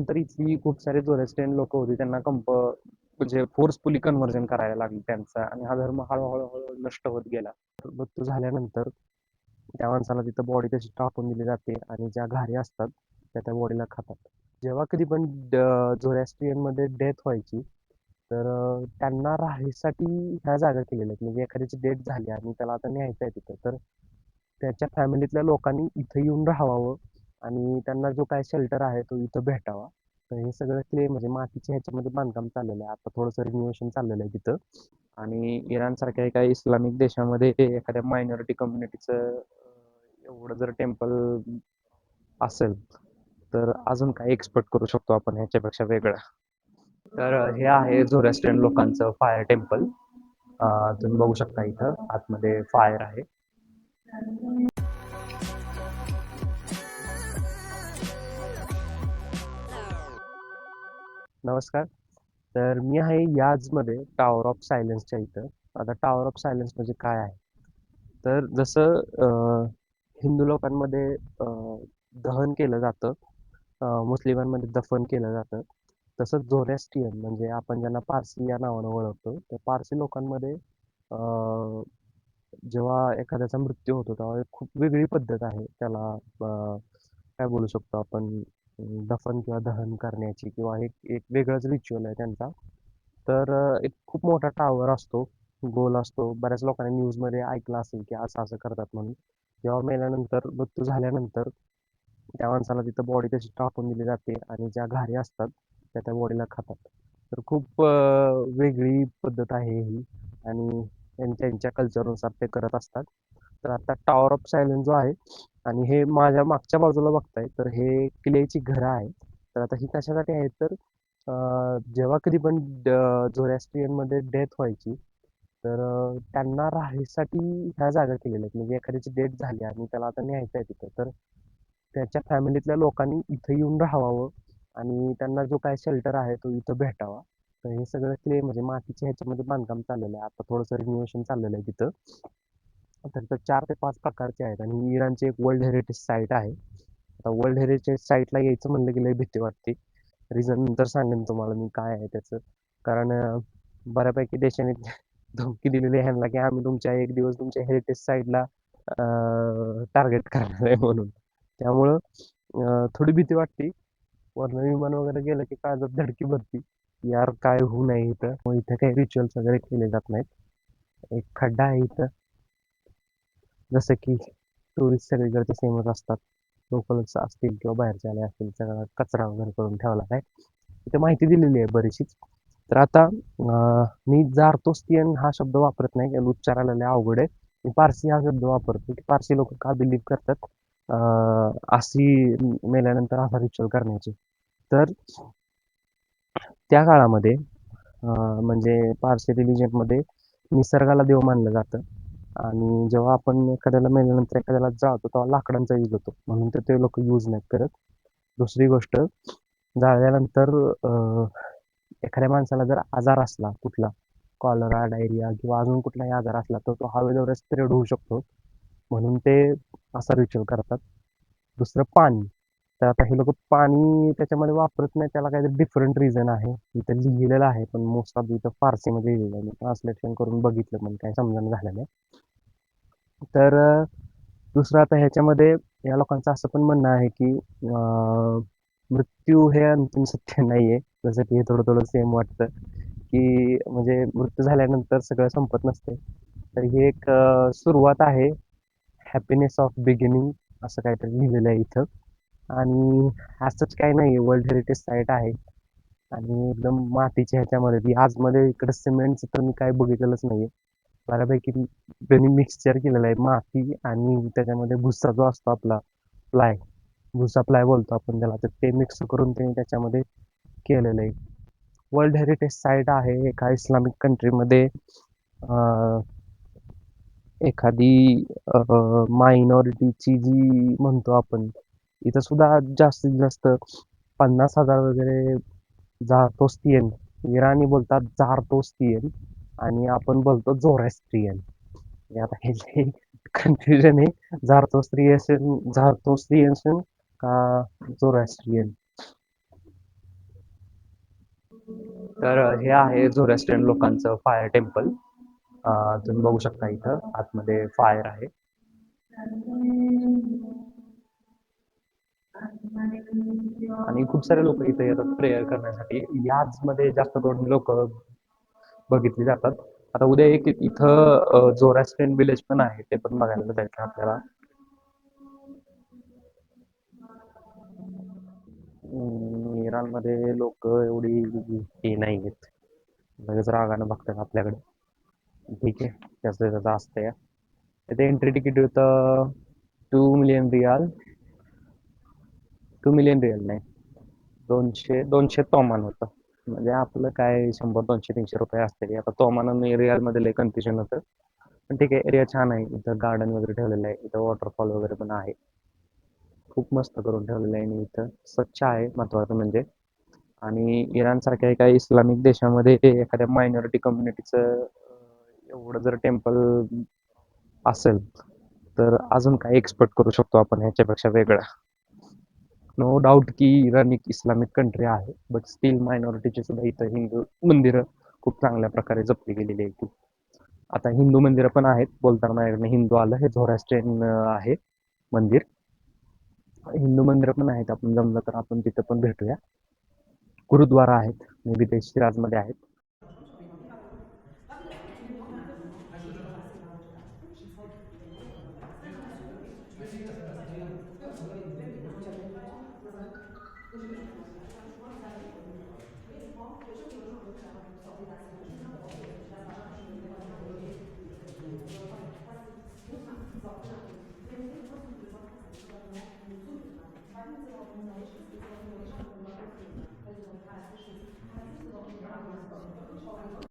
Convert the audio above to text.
नंतर इथली खूप सारे जोरेस्टियन लोक होती त्यांना कंप म्हणजे फोर्सफुली कन्व्हर्जन करायला लागले त्यांचा आणि हा धर्म हळूहळू नष्ट होत गेला. तर मृत्यू झाल्यानंतर त्या माणसाला तिथं बॉडी तशी टाकून दिली जाते आणि ज्या घारी असतात त्या त्या बॉडीला खातात. जेव्हा कधी पण झोरॅस्ट्रियनमध्ये डेथ व्हायची तर त्यांना राहायसाठी ह्या जागा केलेल्या आहेत. म्हणजे एखाद्याची डेथ झाली आणि त्याला आता न्यायचं आहे तिथं तर त्याच्या फॅमिलीतल्या लोकांनी इथं येऊन राहावं आणि त्यांना जो काय शेल्टर आहे तो इथं भेटावा. तर हे सगळं क्ले म्हणजे मातीच्या ह्याच्यामध्ये बांधकाम चाललेलं आहे. आता थोडंसं रिनोव्हेशन चाललेलं आहे तिथं. आणि इराण सारख्या एका इस्लामिक देशामध्ये एखाद्या मायनॉरिटी कम्युनिटीचं एवढं जर टेम्पल असेल तर अजून काय एक्सपेक्ट करू शकतो आपण ह्याच्यापेक्षा वेगळं? तर हे आहे झोरॅस्ट्रियन लोकांचं फायर टेम्पल तुम्ही बघू शकता इथं. आतमध्ये फायर आहे. नमस्कार. तर मी आहे याजमध्ये टावर ऑफ सायलेन्सच्या इथं. आता टावर ऑफ सायलेन्स म्हणजे काय आहे? तर जसं हिंदू लोकांमध्ये दहन केलं जातं मुस्लिमांमध्ये दफन केलं जातं तसंच झोरॅस्टियन म्हणजे आपण ज्यांना पारसी या नावानं ओळखतो तर पारसी लोकांमध्ये जेव्हा एखाद्याचा मृत्यू होतो तेव्हा एक खूप वेगळी पद्धत आहे. त्याला काय बोलू शकतो आपण? दफन किंवा दहन करण्याची किंवा एक एक वेगळंच रिच्युअल आहे त्यांचा. तर एक खूप मोठा टावर असतो गोल असतो. बऱ्याच लोकांनी न्यूजमध्ये ऐकलं असेल की असं असं करतात म्हणून. जेव्हा मेल्यानंतर मृत्यू झाल्यानंतर त्या माणसाला तिथं बॉडी तशी टाकून दिली जाते आणि ज्या घारी असतात त्या त्या बॉडीला खातात. तर खूप वेगळी पद्धत आहे ही आणि त्यांच्या त्यांच्या कल्चरनुसार ते करत असतात. तर आता टॉवर ऑफ सायलेंट जो आहे आणि हे माझ्या मागच्या बाजूला बघताय तर हे किल्ल्याची घरं आहे तर आता ही कशासाठी आहेत तर जेव्हा कधी पण झोरॅस्ट्रियनमध्ये डेथ व्हायची तर त्यांना राहायसाठी ह्या जागा केलेल्या आहेत. म्हणजे एखाद्याची डेथ झाली आणि त्याला आता न्यायचं आहे तिथं तर त्याच्या फॅमिलीतल्या लोकांनी इथं येऊन राहावं आणि त्यांना जो काय शेल्टर आहे तो इथं भेटावा. तर हे सगळं क्ले म्हणजे मातीच्या ह्याच्यामध्ये बांधकाम चाललेलं आहे. आता थोडंसं रिनोव्हेशन चाललेलं आहे तिथं. तर तर चार ते पाच प्रकारचे आहेत आणि इराणची एक वर्ल्ड हेरिटेज साईट आहे. आता वर्ल्ड हेरिटेज साईटला यायचं म्हणलं की लई भीती वाटते. रिझन नंतर सांगेन तुम्हाला मी काय आहे त्याचं. कारण बऱ्यापैकी देशाने धमकी दिलेली आहे ह्यांना की आम्ही तुमच्या एक दिवस तुमच्या हेरिटेज साईटला टार्गेट करणार आहे म्हणून. त्यामुळं थोडी भीती वाटते. वरनं विमान वगैरे गेलं की काळजात धडकी भरती. यार काय होऊ नये इथं. मग इथं काही रिच्युअल्स वगैरे केले जात नाहीत. एक खड्डा आहे इथं. जसं की टुरिस्ट सगळीकडचे सेमच असतात लोकलच असतील किंवा बाहेरचे आले असतील सगळा कचरा वगैरे करून ठेवला आहे. तिथे माहिती दिलेली आहे बरीचशीच. तर आता मी जारतोस्तियन हा शब्द वापरत नाही कारण उच्चारायला लय अवघड आहे. मी पारसी हा शब्द वापरतो की पारसी लोक का बिलीव्ह करतात? अशी मेल्यानंतर असा रिच्युअल करण्याची. तर त्या काळामध्ये म्हणजे पारसी रिलिजनमध्ये निसर्गाला देव मानलं जातं. आणि जेव्हा आपण एखाद्याला मेल्यानंतर एखाद्याला जाळतो तेव्हा लाकडांचा यूज होतो. म्हणून ते ते लोक यूज नाही करत. दुसरी गोष्ट जाळल्यानंतर एखाद्या माणसाला जर आजार असला कुठला कॉलरा डायरिया किंवा अजून कुठलाही आजार असला तर तो हवेजवळ स्प्रेड होऊ शकतो. म्हणून ते असा रिच्युअल करतात. दुसरं पाणी. तर आता हे लोक पाणी त्याच्यामध्ये वापरत नाही त्याला काहीतरी डिफरंट रिझन आहे. इथं लिहिलेलं आहे पण मोस्ट ऑफ इथं फारसीमध्ये म्हणजे लिहिलेलं आहे. ट्रान्सलेशन करून बघितलं पण काही समजणं झालं नाही. तर दुसरं आता ह्याच्यामध्ये या लोकांचं असं पण म्हणणं आहे की मृत्यू हे अंतिम सत्य नाही आहे जसं की हे थोडं थोडं सेम वाटतं की म्हणजे मृत्यू झाल्यानंतर सगळं संपत नसते. तर ही एक सुरुवात आहे. हॅपीनेस ऑफ बिगिनिंग असं काहीतरी लिहिलेलं आहे इथं. आणि असंच काही नाही आहे वर्ल्ड हेरिटेज साईट आहे. आणि एकदम मातीच्या ह्याच्यामध्ये. ती आजमध्ये इकडं सिमेंटचं तर मी काय बघितलेलंच नाही आहे बऱ्यापैकी त्यांनी मिक्सचर केलेलं आहे. माती आणि त्याच्यामध्ये भुसा जो असतो आपला प्लाय भुसा प्लाय बोलतो आपण त्याला. तर ते मिक्स करून त्यांनी त्याच्यामध्ये केलेलं आहे. वर्ल्ड हेरिटेज साईट आहे एका इस्लामिक कंट्रीमध्ये एखादी मायनॉरिटीची जी म्हणतो आपण इथं सुद्धा जास्तीत जास्त पन्नास हजार वगैरे झारतोस्तियन इराणी बोलतात झारतोस्तियन आणि आपण बोलतो झोरॅस्ट्रियन आता हे जे कन्फ्युजन आहे झारतोस्त्रियन झारतोस्त्रियन का झोरॅस्ट्रियन तर हे आहे झोरॅस्ट्रियन लोकांचं फायर टेम्पल तुम्ही बघू शकता इथं आतमध्ये फायर आहे. आणि खूप सारे लोक इथे येतात प्रेयर करण्यासाठी. याच मध्ये जास्त करून लोक बघितली जातात. आता उद्या एक इथं जोरास्ट्रेन विलेज पण आहे ते पण बघायला जायचं आपल्याला. अं, इराणमध्ये लोक एवढी हे नाही आहेत लगेच रागानं बघतात आपल्याकडे. ठीक आहे त्याचं त्याचं असतं या एंट्री तिकीट होतं two million riyal two million riyal नाही. दोनशे दोनशे तोमान होतं. म्हणजे आपलं काय शंभर दोनशे तीनशे रुपये असते आता तोमान रियालमध्ये लय कन्फ्युजन होतं. पण ठीक आहे एरिया छान आहे. इथं गार्डन वगैरे ठेवलेलं आहे. इथं वॉटरफॉल वगैरे पण आहे. खूप मस्त करून ठेवलेलं आहे आणि इथं. स्वच्छ आहे महत्त्वाचं म्हणजे. आणि इराणसारख्या एका इस्लामिक देशामध्ये एखाद्या मायनॉरिटी कम्युनिटीचं एवढं जर टेम्पल असेल तर अजून काय एक्सपेक्ट करू शकतो आपण ह्याच्यापेक्षा वेगळं? नो डाऊट की इराण एक इस्लामिक कंट्री आहे बट स्टील मायनॉरिटीची सुद्धा इथं हिंदू मंदिरं खूप चांगल्या प्रकारे जपली गेलेली आहेत. आता हिंदू मंदिरं पण आहेत. बोलताना हिंदू आलं. हे झोरास्ट्रेन आहे मंदिर. हिंदू मंदिरं पण आहेत. आपण जमलं तर आपण तिथं पण भेटूया. गुरुद्वारा आहेत. मे बी ते शिराजमध्ये आहेत.